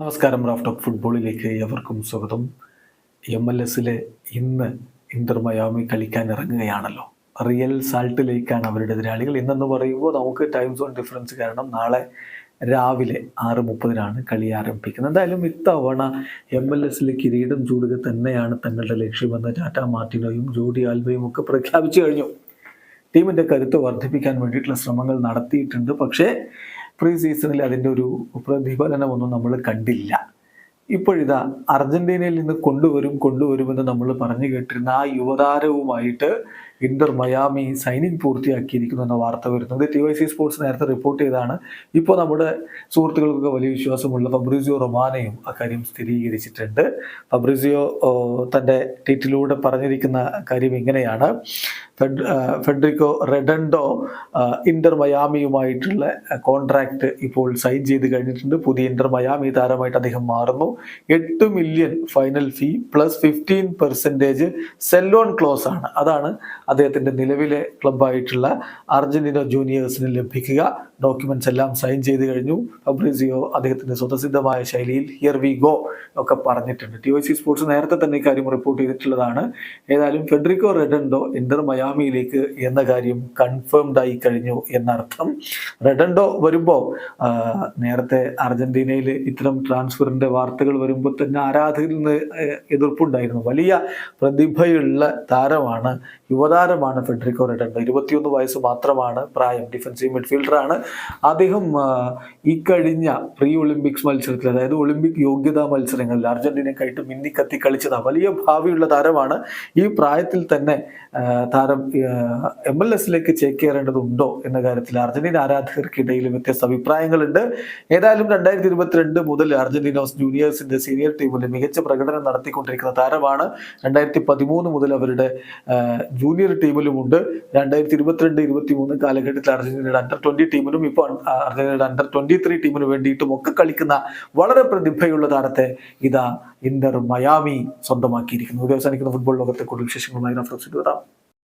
നമസ്കാരം Raf talk ഫുട്ബോളിലേക്ക് എവർക്കും സ്വാഗതം. എം എൽ എസിലെ ഇന്ന് ഇന്റർ മയാമി കളിക്കാൻ ഇറങ്ങുകയാണല്ലോ. റിയൽ സാൾട്ട് ലേക്കാണ് അവരുടെ എതിരാളികൾ. ഇന്നെന്ന് പറയുമ്പോൾ നമുക്ക് ടൈം സോൺ ഡിഫറൻസ് കാരണം നാളെ രാവിലെ ആറ് മുപ്പതിനാണ് കളി ആരംഭിക്കുന്നത്. എന്തായാലും ഇത്തവണ എം എൽ എസിലെ കിരീടം ചൂടുക തന്നെയാണ് തങ്ങളുടെ ലക്ഷ്യമെന്ന് ടാറ്റ മാർട്ടിനോയും ജോഡി ആൽബയും ഒക്കെ പ്രഖ്യാപിച്ചു കഴിഞ്ഞു. ടീമിന്റെ കരുത്ത് വർദ്ധിപ്പിക്കാൻ വേണ്ടിയിട്ടുള്ള ശ്രമങ്ങൾ നടത്തിയിട്ടുണ്ട്. പക്ഷേ പ്രീ സീസണിൽ അതിന്റെ ഒരു പ്രതിഫലനമൊന്നും നമ്മൾ കണ്ടില്ല. ഇപ്പോഴിതാ അർജന്റീനയിൽ നിന്ന് കൊണ്ടുവരും കൊണ്ടുവരുമെന്ന് നമ്മൾ പറഞ്ഞു കേട്ടിരുന്ന ആ യുവതാരവുമായിട്ട് ഇന്റർ മയാമി സൈനിങ് പൂർത്തിയാക്കിയിരിക്കുന്നു എന്ന വാർത്ത വരുന്നത് ടി വൈ സി സ്പോർട്സ് നേരത്തെ റിപ്പോർട്ട് ചെയ്തതാണ്. ഇപ്പോൾ നമ്മുടെ സുഹൃത്തുക്കൾക്കൊക്കെ വലിയ വിശ്വാസമുള്ള ഫബ്രിസിയോ റൊമാനയും അക്കാര്യം സ്ഥിരീകരിച്ചിട്ടുണ്ട്. ഫബ്രിസിയോ തന്റെ ട്വീറ്റിലൂടെ പറഞ്ഞിരിക്കുന്ന കാര്യം ഇങ്ങനെയാണ്. ഫെഡ് ഫെഡറിക്കോ റെഡൻഡോ ഇന്റർ മയാമിയുമായിട്ടുള്ള കോൺട്രാക്ട് ഇപ്പോൾ സൈൻ ചെയ്ത് കഴിഞ്ഞിട്ടുണ്ട്. പുതിയ ഇന്റർ മയാമി താരമായിട്ട് അദ്ദേഹം മാറുന്നു. എട്ട് million final fee plus fifteen percentage sell on clause ആണ്. അതാണ് അദ്ദേഹത്തിന്റെ നിലവിലെ ക്ലബായിട്ടുള്ള അർജന്റീന ജൂനിയേഴ്സിന് ലഭിക്കുക. ഡോക്യുമെന്റ്സ് എല്ലാം സൈൻ ചെയ്ത് കഴിഞ്ഞു. ഫബ്രിസിയോ അദ്ദേഹത്തിന്റെ സ്വതസിദ്ധമായ ശൈലിയിൽ ഹിയർ വി ഗോ ഒക്കെ പറഞ്ഞിട്ടുണ്ട്. ടി ഒ സി സ്പോർട്സ് നേരത്തെ തന്നെ ഇക്കാര്യം റിപ്പോർട്ട് ചെയ്തിട്ടുള്ളതാണ്. ഏതായാലും ഫെഡറിക്കോ റെഡൻഡോ ഇന്റർ മയാമിയിലേക്ക് എന്ന കാര്യം കൺഫേംഡ് ആയി കഴിഞ്ഞു എന്നർത്ഥം. റെഡൻഡോ വരുമ്പോൾ നേരത്തെ അർജന്റീനയിൽ ഇത്തരം ട്രാൻസ്ഫറിന്റെ വാർത്തകൾ വരുമ്പോൾ തന്നെ ആരാധകരിൽ നിന്ന് എതിർപ്പുണ്ടായിരുന്നു. വലിയ പ്രതിഭയുള്ള താരമാണ് യുവതാരമാണ് ഫെഡറിക്കോ റെഡൻഡോ. ഇരുപത്തിയൊന്ന് വയസ്സ് മാത്രമാണ് പ്രായം. ഡിഫൻസീവ് മിഡ്ഫീൽഡറാണ് അദ്ദേഹം ഇക്കഴിഞ്ഞ പ്രീ ഒളിമ്പിക്സ് മത്സരത്തിൽ അതായത് ഒളിമ്പിക് യോഗ്യതാ മത്സരങ്ങളിൽ അർജന്റീനക്കായിട്ട് മിന്നിക്കത്തി കളിച്ചതാണ് വലിയ ഭാവിയുള്ള താരമാണ്. ഈ പ്രായത്തിൽ തന്നെ ആ, താരം എം എൽ എസിലേക്ക് ചേക്കേറേണ്ടതുണ്ടോ എന്ന കാര്യത്തിൽ അർജന്റീന ആരാധകർക്കിടയിൽ വ്യത്യസ്ത അഭിപ്രായങ്ങളുണ്ട്. ഏതായാലും രണ്ടായിരത്തി ഇരുപത്തിരണ്ട് മുതൽ അർജന്റീനോസ് ജൂനിയേഴ്സിന്റെ സീനിയർ ടീമിൽ മികച്ച പ്രകടനം നടത്തിക്കൊണ്ടിരിക്കുന്ന താരമാണ്. രണ്ടായിരത്തി പതിമൂന്ന് മുതൽ അവരുടെ ജൂനിയർ ടീമിലുമുണ്ട് രണ്ടായിരത്തി ഇരുപത്തിരണ്ട് ഇരുപത്തി മൂന്ന് കാലഘട്ടത്തിൽ അർജന്റീനയുടെ അണ്ടർ ട്വന്റി ടീമിനും ഇപ്പോൾ അർജന്റീനയുടെ അണ്ടർ ട്വന്റി ത്രീ ടീമിന് വേണ്ടിയിട്ടും ഒക്കെ കളിക്കുന്ന വളരെ പ്രതിഭയുള്ള താരത്തെ ഇതാ ഇന്റർ മയാമി സ്വന്തമാക്കിയിരിക്കുന്നു. ഇത് അവസാനിക്കുന്ന ഫുട്ബോൾ ലോകത്തെ കൂടുതൽ വിശേഷങ്ങളുമായി റഫറൻസ് വരാം